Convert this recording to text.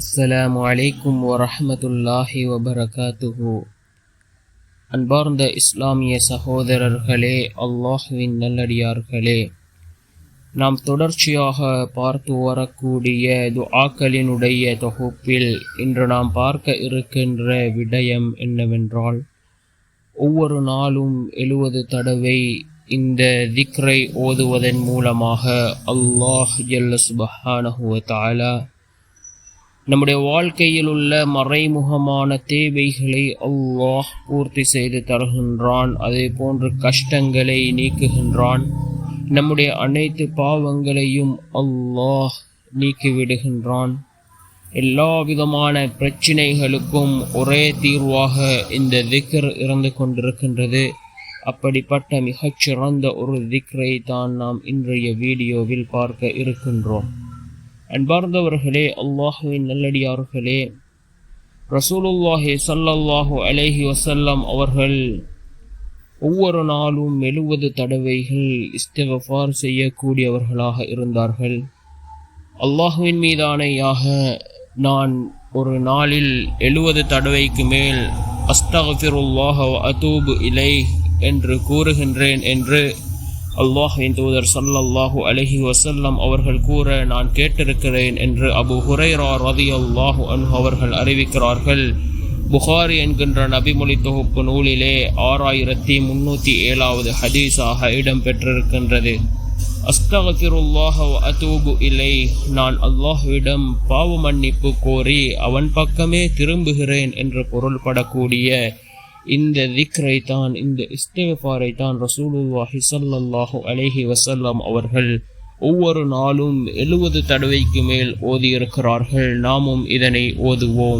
அஸ்ஸலாமு வலைக்கும் வரஹமத்துல்லாஹி வபரகாத்துஹு. அன்பார்ந்த இஸ்லாமிய சகோதரர்களே அல்லாஹுவின் நல்லடியார்களே நாம் தொடர்ச்சியாக பார்த்து வரக்கூடிய துஆக்களினுடைய தொகுப்பில் இன்று நாம் பார்க்க இருக்கின்ற விடயம் என்னவென்றால் ஒவ்வொரு நாளும் எழுவது தடவை இந்த திக்ரை ஓதுவதன் மூலமாக அல்லாஹ் ஜல்ல சுபஹானஹுவ தாலா நம்முடைய வாழ்க்கையில் உள்ள மறைமுகமான தேவைகளை அல்லாஹ் பூர்த்தி செய்து தருகின்றான். அதே போன்று கஷ்டங்களை நீக்குகின்றான். நம்முடைய அனைத்து பாவங்களையும் அல்லாஹ் நீக்கிவிடுகின்றான். எல்லா விதமான பிரச்சினைகளுக்கும் ஒரே தீர்வாக இந்த திக்ர் இருந்து கொண்டிருக்கின்றது. அப்படிப்பட்ட மிகச்சிறந்த ஒரு திக்ரை தான் நாம் இன்றைய வீடியோவில் பார்க்க இருக்கின்றோம். அன்பார்ந்தவர்களே அல்லாஹுவின் நல்லடியார்களே ரசூலுல்லாஹி சல்லல்லாஹு அலைஹி வசல்லம் அவர்கள் ஒவ்வொரு நாளும் எழுவது தடவைகள் இஸ்திகஃபார் செய்யக்கூடியவர்களாக இருந்தார்கள். அல்லாஹுவின் மீதானையாக நான் ஒரு நாளில் எழுவது தடவைக்கு மேல் அஸ்தகஃபிருல்லாஹ அதூபு இலை என்று கூறுகின்றேன் என்று அல்லாஹின் தூதர் சல்லல்லாஹு அலஹி வசல்லம் அவர்கள் கூற நான் கேட்டிருக்கிறேன் என்று அபு ஹுரைரா ரதி அல்லாஹு அன்ஹு அவர்கள் அறிவிக்கிறார்கள். புகாரி என்கின்ற நபிமொழி தொகுப்பு நூலிலே ஆறாயிரத்தி முன்னூற்றி ஏழாவது ஹதீஸாக இடம்பெற்றிருக்கின்றது. அஸ்தகத்திருல்லாஹ அதூபு இல்லை நான் அல்லாஹுவிடம் பாவ மன்னிப்பு கோரி அவன் பக்கமே திரும்புகிறேன் என்று பொருள்படக்கூடிய இந்த திக்ரை தான் இந்த இஸ்தேஃபாரை தான் ரசூலுல்லாஹி சல்லல்லாஹு அலேஹி வசல்லாம் அவர்கள் ஒவ்வொரு நாளும் எழுபது தடவைக்கு மேல் ஓதியிருக்கிறார்கள். நாமும் இதனை ஓதுவோம்.